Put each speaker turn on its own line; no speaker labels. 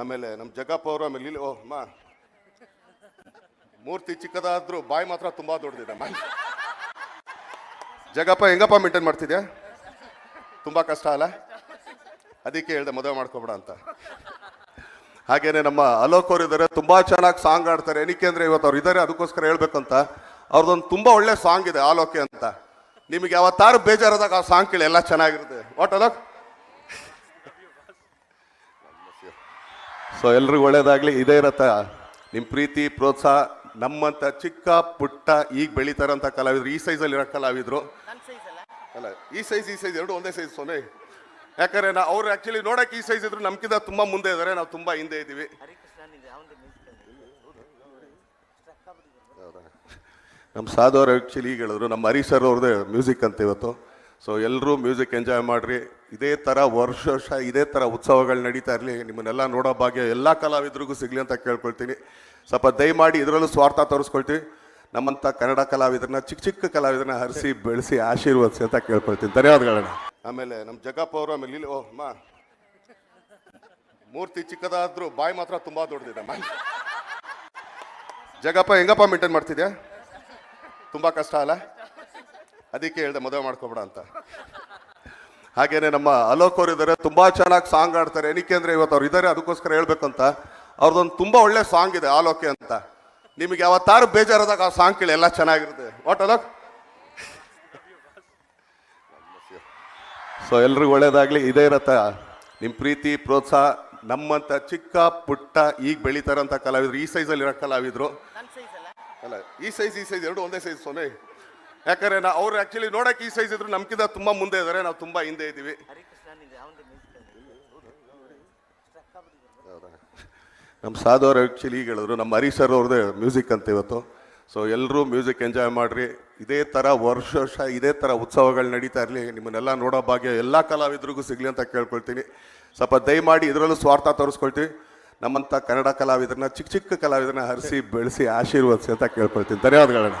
ಆಮೇಲೆ ನಮ್ಮ ಜಗಪ್ಪ ಅವರು ಆಮೇಲೆ ಇಲ್ಲಿ ಓ, ಅಮ್ಮ. ಮೂರ್ತಿ ಚಿಕ್ಕದಾದ್ರೂ ಬಾಯಿ ಮಾತ್ರ ತುಂಬಾ ದೊಡ್ಡದಿದೆ, ಅಮ್ಮ. ಜಗಪ್ಪ ಹೆಂಗಪ್ಪ ಮೇಂಟೈನ್ ಮಾಡ್ತಿದ್ಯಾ? ತುಂಬಾ ಕಷ್ಟ ಅಲ್ಲ? ಅದಕ್ಕೆ ಹೇಳ್ದೆ ಮದುವೆ ಮಾಡ್ಕೊಬೇಡ ಅಂತ. ಹಾಗೇನೆ ನಮ್ಮ ಅಲೋಕ್ ಅವ್ರು ಇದ್ದಾರೆ ತುಂಬಾ ಚೆನ್ನಾಗಿ ಸಾಂಗ್ ಆಡ್ತಾರೆ ಏನಕ್ಕೆ ಅಂದ್ರೆ ಇವತ್ತು ಅವ್ರು ಇದ್ದಾರೆ ಅದಕ್ಕೋಸ್ಕರ ಹೇಳ್ಬೇಕಂತ. ಅವ್ರದ್ದೊಂದು ತುಂಬಾ ಒಳ್ಳೆ ಸಾಂಗ್ ಇದೆ, ಆಲೋಕೆ ಅಂತ. ನಿಮಗೆ ಯಾವತ್ತಾರು ಬೇಜಾರಾದಾಗ ಆ ಸಾಂಗ್ ಕೇಳಿ, ಎಲ್ಲ ಚೆನ್ನಾಗಿರುತ್ತೆ. ವಾಟ್ ಅಲೋಕ್? ಸೊ ಎಲ್ರಿಗೂ ಒಳ್ಳೇದಾಗಲಿ. ಇದೇ ಇರತ್ತ ನಿಮ್ಮ ಪ್ರೀತಿ, ಪ್ರೋತ್ಸಾಹ, ನಮ್ಮಂತ ಚಿಕ್ಕ, ಪುಟ್ಟ, ಈಗ ಬೆಳೀತಾರಂಥ ಕಲಾವಿದ್ರು, ಈ ಸೈಜಲ್ಲಿ ಇರೋ ಕಲಾವಿದ್ರು. ಅಲ್ಲ, ಈ ಸೈಜ್ ಈ ಸೈಜ್ ಎರಡು ಒಂದೇ ಸೈಜ್ ಸೊನೆ. ಯಾಕಂದ್ರೆ ನಾ ಅವ್ರು ಆಕ್ಚುಲಿ ನೋಡಕ್ ಈ ಸೈಜ್ ಇದ್ರು ನಮ್ಕಿಂತ ತುಂಬಾ ಮುಂದೆ ಇದ್ದಾರೆ ನಾವು ತುಂಬಾ ಹಿಂದೆ ಇದ್ದೀವಿ. ನಮ್ಮ ಸಾಧು ಅವ್ರು ಆ್ಯಕ್ಚುಲಿ ಈಗ ಹೇಳಿದ್ರು, ನಮ್ಮ ಹರೀಶ್ ಸರ್ ಅವ್ರದ್ದೇ ಮ್ಯೂಸಿಕ್ ಅಂತ ಇವತ್ತು. ಸೊ ಎಲ್ಲರೂ ಮ್ಯೂಸಿಕ್ ಎಂಜಾಯ್ ಮಾಡಿರಿ. ಇದೇ ಥರ ವರ್ಷ ವರ್ಷ, ಇದೇ ಥರ ಉತ್ಸವಗಳು ನಡೀತಾ ಇರಲಿ, ನಿಮ್ಮನ್ನೆಲ್ಲ ನೋಡೋ ಭಾಗ್ಯ ಎಲ್ಲ ಕಲಾವಿದರಿಗೂ ಸಿಗಲಿ ಅಂತ ಕೇಳ್ಕೊಳ್ತೀನಿ. ಸ್ವಲ್ಪ ದಯಮಾಡಿ ಇದರಲ್ಲೂ ಸ್ವಾರ್ಥ ತೋರಿಸ್ಕೊಳ್ತೀವಿ. ನಮ್ಮಂಥ ಕನ್ನಡ ಕಲಾವಿದರನ್ನ, ಚಿಕ್ಕ ಚಿಕ್ಕ ಕಲಾವಿದರನ್ನ ಹರಿಸಿ, ಬೆಳೆಸಿ, ಆಶೀರ್ವದಿಸಿ ಅಂತ ಕೇಳ್ಕೊಳ್ತೀನಿ. ಧನ್ಯವಾದಗಳನ್ನ ಆಮೇಲೆ ನಮ್ಮ ಜಗಪ್ಪ ಅವರು, ಆಮೇಲೆ ಇಲ್ಲಿ, ಓ ಮಾ ಮೂರ್ತಿ ಚಿಕ್ಕದಾದ್ರೂ ಬಾಯಿ ಮಾತ್ರ ತುಂಬ ದೊಡ್ಡದಿದೆ ಮಾ ಜಗಪ್ಪ ಹೆಂಗಪ್ಪ ಮೇಂಟೈನ್ ಮಾಡ್ತಿದ್ಯಾ? ತುಂಬ ಕಷ್ಟ ಅಲ್ಲ? ಅದಕ್ಕೆ ಹೇಳ್ದೆ ಮದುವೆ ಮಾಡ್ಕೊಬೇಡ ಅಂತ. ಹಾಗೇನೆ ನಮ್ಮ ಅಲೋಕ್ ಅವರು ಇದ್ದಾರೆ ತುಂಬಾ ಚೆನ್ನಾಗಿ ಸಾಂಗ್ ಆಡ್ತಾರೆ ಏನಕ್ಕೆ ಅಂದರೆ ಇವತ್ತು ಅವ್ರು ಇದ್ದಾರೆ ಅದಕ್ಕೋಸ್ಕರ ಹೇಳ್ಬೇಕಂತ. ಅವ್ರದ್ದೊಂದು ತುಂಬಾ ಒಳ್ಳೆ ಸಾಂಗ್ ಇದೆ ಆಲೋಕೆ ಅಂತ. ನಿಮಗೆ ಯಾವತ್ತಾರು ಬೇಜಾರಾದಾಗ ಆ ಸಾಂಗ್ ಕೇಳಿ ಎಲ್ಲ ಚೆನ್ನಾಗಿರುತ್ತೆ. ವಾಟ್ ಅಲೋಕ್? ಸೊ ಎಲ್ರಿಗೂ ಒಳ್ಳೇದಾಗಲಿ. ಇದೇ ಇರತ್ತ. ನಿಮ್ಮ ಪ್ರೀತಿ ಪ್ರೋತ್ಸಾಹ ನಮ್ಮಂತ ಚಿಕ್ಕ ಪುಟ್ಟ ಈಗ ಬೆಳೀತಾರಂಥ ಕಲಾವಿದ್ರು ಈ ಸೈಜಲ್ಲಿ ಇರೋ ಕಲಾವಿದ್ರು. ಅಲ್ಲ? ಈ ಸೈಜ್ ಈ ಸೈಜ್ ಎರಡು ಒಂದೇ ಸೈಜ್ ಸೊನೆ? ಯಾಕಂದ್ರೆ ನಾವು ಅವ್ರು ಆಕ್ಚುಲಿ ನೋಡೋಕೆ ಈ ಸೈಜ್ ಇದ್ರು ನಮ್ಕಿಂತ ತುಂಬಾ ಮುಂದೆ ಇದ್ದಾರೆ ನಾವು ತುಂಬಾ ಹಿಂದೆ ಇದ್ದೀವಿ. ನಮ್ಮ ಸಾಧು ಅವ್ರು ಆ್ಯಕ್ಚುಲಿ ಈಗ ಹೇಳಿದ್ರು, ನಮ್ಮ ಹರೀಶ್ ಸರ್ ಅವ್ರದ್ದೇ ಮ್ಯೂಸಿಕ್ ಅಂತ ಇವತ್ತು. ಸೊ ಎಲ್ಲರೂ ಮ್ಯೂಸಿಕ್ ಎಂಜಾಯ್ ಮಾಡ್ರಿ. ಇದೇ ಥರ ವರ್ಷ ವರ್ಷ ಇದೇ ಥರ ಉತ್ಸವಗಳು ನಡೀತಾ ಇರಲಿ. ನಿಮ್ಮನ್ನೆಲ್ಲ ನೋಡೋ ಭಾಗ್ಯ ಎಲ್ಲ ಕಲಾವಿದರಿಗೂ ಸಿಗಲಿ ಅಂತ ಕೇಳ್ಕೊಳ್ತೀನಿ. ಸ್ವಲ್ಪ ದಯಮಾಡಿ ಇದರಲ್ಲೂ ಸ್ವಾರ್ಥ ತೋರಿಸ್ಕೊಳ್ತೀವಿ. ನಮ್ಮಂಥ ಕನ್ನಡ ಕಲಾವಿದರನ್ನ, ಚಿಕ್ಕ ಚಿಕ್ಕ ಕಲಾವಿದರನ್ನ ಹರಿಸಿ, ಬೆಳೆಸಿ, ಆಶೀರ್ವದಿಸಿ ಅಂತ ಕೇಳ್ಕೊಳ್ತೀನಿ. ಧನ್ಯವಾದಗಳನ್ನ